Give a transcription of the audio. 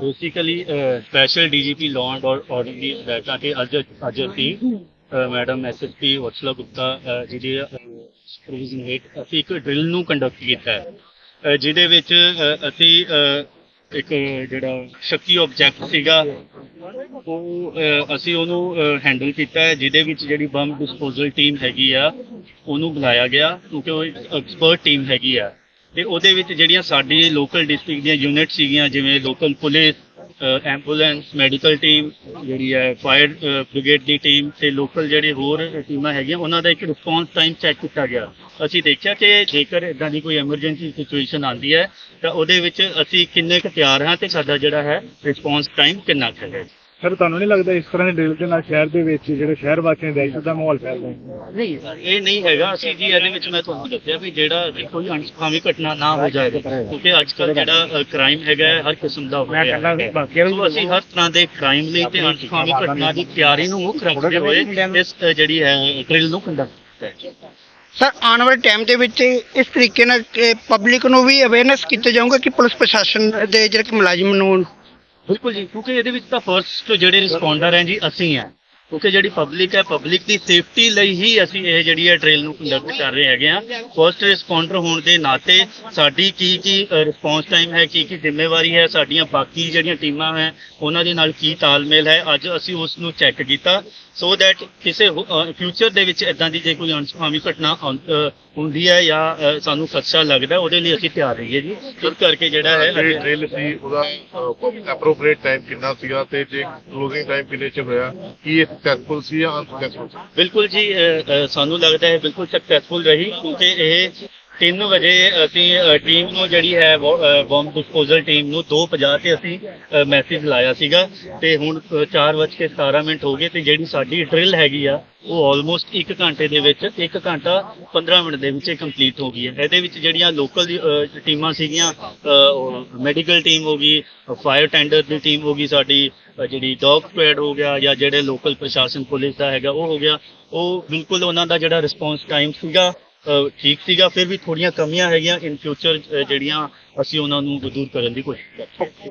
Basically special DGP law and order ਦੀ ਹਦਾਇਤਾਂ ਤੇ ਅੱਜ ਅੱਜ ਅਸੀਂ ਮੈਡਮ ਐਸਐਸਪੀ ਵਤਸਲਾ ਗੁਪਤਾ ਅਹ, ਜਿਹਦੀ ਸੁਪਰਵਿਜ਼ਨ ਹੇਠ ਅਸੀਂ ਇੱਕ ਡਰਿਲ ਨੂੰ ਕੰਡਕਟ ਕੀਤਾ ਹੈ। ਜਿਹਦੇ ਵਿੱਚ ਅਸੀਂ ਇੱਕ ਜਿਹੜਾ ਸ਼ੱਕੀ ਆਬਜੈਕਟ ਸੀਗਾ ਉਹ ਅਸੀਂ ਉਹਨੂੰ ਹੈਂਡਲ ਕੀਤਾ ਹੈ। ਜਿਹਦੇ ਵਿੱਚ ਜਿਹੜੀ ਬੰਬ ਡਿਸਪੋਜ਼ਲ ਟੀਮ ਹੈਗੀ ਆ ਉਹਨੂੰ ਬੁਲਾਇਆ ਗਿਆ ਕਿਉਂਕਿ ਉਹ ਐਕਸਪਰਟ ਟੀਮ ਹੈਗੀ ਆ। ਤੇ ਉਹਦੇ ਵਿੱਚ ਜਿਹੜੀਆਂ ਸਾਡੀ ਲੋਕਲ ਡਿਸਟ੍ਰਿਕਟ ਦੀਆਂ ਯੂਨਿਟ ਸੀਗੀਆਂ, ਜਿਵੇਂ local police ambulance medical team ਜਿਹੜੀ ਹੈ ਫਾਇਰ ਬ੍ਰਿਗੇਡ ਦੀ ਟੀਮ ਤੇ ਲੋਕਲ ਜਿਹੜੇ ਹੋਰ ਟੀਮਾਂ ਹੈਗੀਆਂ, ਉਹਨਾਂ ਦਾ ਇੱਕ ਰਿਸਪੌਂਸ ਟਾਈਮ ਚੈੱਕ ਕੀਤਾ ਗਿਆ। ਅਸੀਂ ਦੇਖਿਆ ਕਿ ਜੇਕਰ ਇਦਾਂ ਦੀ ਕੋਈ ਐਮਰਜੈਂਸੀ ਸਿਚੁਏਸ਼ਨ ਆਉਂਦੀ ਹੈ, ਤਾਂ ਉਹਦੇ ਵਿੱਚ ਅਸੀਂ ਕਿੰਨੇ ਕੁ ਤਿਆਰ ਹਾਂ ਤੇ ਸਾਡਾ ਜਿਹੜਾ ਹੈ ਰਿਸਪੌਂਸ ਟਾਈਮ ਕਿੰਨਾ ਕੁ ਹੈ। ਸਰ ਤੁਹਾਨੂੰ ਨਹੀਂ ਲੱਗਦਾ ਇਸ ਤਰ੍ਹਾਂ ਦੇ ਡਰਿਲ ਦੇ ਨਾਲ ਸ਼ਹਿਰ ਦੇ ਵਿੱਚ ਜਿਹੜੇ ਸ਼ਹਿਰ ਵਾਸੀਆਂ ਦੇ ਦਹਿਸ਼ਤ ਦਾ ਮਾਹੌਲ ਫੈਲਦਾ ਹੈ? ਨਹੀਂ। ਇਹ ਨਹੀਂ ਹੈਗਾ। ਅਸੀਂ ਜੀ ਇਹਦੇ ਵਿੱਚ ਮੈਂ ਤੁਹਾਨੂੰ ਦੱਸਿਆ ਵੀ ਜਿਹੜਾ ਕੋਈ ਅਣਸੁਖਾਵੀ ਘਟਨਾ ਨਾ ਹੋ ਜਾਏ ਕਿਉਂਕਿ ਅੱਜ ਕੱਲ ਜਿਹੜਾ ਕ੍ਰਾਈਮ ਹੈਗਾ ਹਰ ਕਿਸਮ ਦਾ ਹੋ ਨੂੰ ਸੋ ਅਸੀਂ ਹਰ ਤਰ੍ਹਾਂ ਦੇ ਕ੍ਰਾਈਮ ਲਈ ਤੇ ਅਣਸੁਖਾਵੀ ਘਟਨਾ ਦੀ ਤਿਆਰੀ ਨੂੰ ਮੁੱਖ ਰੱਖਦੇ ਹੋਏ ਇਸ ਜਿਹੜੀ ਹੈ ਡਰਿਲ ਨੂੰ ਕੰਡਕਟ ਸਰ ਆਉਣ ਵਾਲੇ ਟਾਈਮ ਦੇ ਵਿੱਚ ਇਸ ਤਰੀਕੇ ਨਾਲ ਪਬਲਿਕ ਨੂੰ ਵੀ ਅਵੇਅਰਨੈਸ ਕੀਤਾ ਜਾਊਗਾ ਕਿ ਪੁਲਿਸ ਪ੍ਰਸ਼ਾਸਨ ਦੇ ਜਿਹੜੇ ਕਿ ਮੁਲਾਜ਼ਮ ਨੂੰ ਬਿਲਕੁਲ ਜੀ, ਕਿਉਂਕਿ ਇਹਦੇ ਵਿੱਚ ਤਾਂ ਫਰਸਟ ਜਿਹੜੇ ਰਿਸਪੌਂਡਰ ਹੈ ਜੀ, ਅਸੀਂ ਹਾਂ। ਕਿਉਂਕਿ ਜਿਹੜੀ ਪਬਲਿਕ ਹੈ ਪਬਲਿਕ ਦੀ ਸੇਫਟੀ ਲਈ ਹੀ ਅਸੀਂ ਇਹ ਜਿਹੜੀ ਹੈ ਟ੍ਰੇਲ ਨੂੰ ਕੰਡਕਟ ਕਰ ਰਹੇ ਹੈਗੇ ਆ ਫਰਸਟ ਰਿਸਪੌਂਡਰ ਹੋਣ ਦੇ ਨਾਤੇ ਸਾਡੀ ਕੀ ਕੀ ਰਿਸਪੌਂਸ ਟਾਈਮ ਹੈ, ਕੀ ਕੀ ਜ਼ਿੰਮੇਵਾਰੀ ਹੈ, ਸਾਡੀਆਂ ਬਾਕੀ ਜਿਹੜੀਆਂ ਟੀਮਾਂ ਹੈ, ਉਹਨਾਂ ਦੇ ਨਾਲ ਕੀ ਤਾਲਮੇਲ ਹੈ, ਅੱਜ ਅਸੀਂ ਉਸ ਨੂੰ ਚੈੱਕ ਕੀਤਾ। ਸੋ ਦੈਟ ਕਿਸੇ ਫਿਊਚਰ ਦੇ ਵਿੱਚ ਇਦਾਂ ਦੀ ਜੇ ਕੋਈ ਅਣਸੁਖਾਵੀ ਘਟਨਾ ਹੁੰਦੀ ਹੈ ਜਾਂ ਸਾਨੂੰ ਖਦਸ਼ਾ ਲੱਗਦਾ ਉਹਦੇ ਲਈ ਅਸੀਂ ਤਿਆਰ ਰਹੀਏ ਜੀ। ਇਸ ਕਰਕੇ ਜਿਹੜਾ ਹੈ ਡ੍ਰਿਲ ਸੀ ਉਹਦਾ ਐਪਰੋਪ੍ਰੀਏਟ ਟਾਈਮ ਕਿੰਨਾ ਸੀਗਾ ਤੇ ਜੇ ਕਲੋਜ਼ਿੰਗ ਟਾਈਮ ਕਿੰਨੇ ਚ ਹੋਇਆ ਕੀ ਇਹ ਸਕਸੈਸਫੁਲ ਸੀ ਜਾਂ ਅਨਸਕਸੈਸਫੁਲ ਬਿਲਕੁਲ ਜੀ ਸਾਨੂੰ ਲੱਗਦਾ ਹੈ ਬਿਲਕੁਲ ਸਕਸੈਸਫੁਲ ਰਹੀ ਕਿਉਂਕਿ ਇਹ 3 ਵਜੇ ਅਸੀਂ ਟੀਮ ਨੂੰ ਜਿਹੜੀ ਹੈ ਬੰਬ ਡਿਸਪੋਜ਼ਲ ਟੀਮ ਨੂੰ 2:50 ਤੇ ਅਸੀਂ ਮੈਸੇਜ ਲਾਇਆ ਸੀਗਾ ਤੇ ਹੁਣ 4:17 ਮਿੰਟ ਹੋ ਗਏ ਤੇ ਜਿਹੜੀ ਸਾਡੀ ਡਰਿਲ ਹੈਗੀ ਆ ਉਹ ਆਲਮੋਸਟ 1 ਘੰਟੇ ਦੇ ਵਿੱਚ 1 ਘੰਟਾ 15 ਮਿੰਟ ਦੇ ਵਿੱਚ ਕੰਪਲੀਟ ਹੋ ਗਈ ਹੈ। ਇਹਦੇ ਵਿੱਚ ਜਿਹੜੀਆਂ ਲੋਕਲ ਟੀਮਾਂ ਸੀਗੀਆਂ ਮੈਡੀਕਲ ਟੀਮ ਹੋ ਗਈ ਫਾਇਰ ਟੈਂਡਰ ਦੀ ਟੀਮ ਹੋ ਗਈ ਸਾਡੀ ਅ, ਜਿਹੜੀ ਡੌਗ ਸਕੁਐਡ ਹੋ ਗਿਆ ਜਾਂ ਜਿਹੜੇ ਲੋਕਲ ਪ੍ਰਸ਼ਾਸਨ ਪੁਲਿਸ ਦਾ ਹੈਗਾ ਉਹ ਹੋ ਗਿਆ ਉਹ ਬਿਲਕੁਲ ਉਹਨਾਂ ਦਾ ਜਿਹੜਾ ਰਿਸਪੌਂਸ ਟਾਈਮ ਸੀਗਾ ਠੀਕ ਸੀਗਾ, ਫਿਰ ਵੀ ਥੋੜੀਆਂ ਕਮੀਆਂ ਹੈਗੀਆਂ ਇਨ ਫਿਊਚਰ ਜਿਹੜੀਆਂ ਅਸੀਂ ਉਹਨਾਂ ਨੂੰ ਦੂਰ ਕਰਨ ਦੀ ਕੋਸ਼ਿਸ਼ ਕਰਾਂਗੇ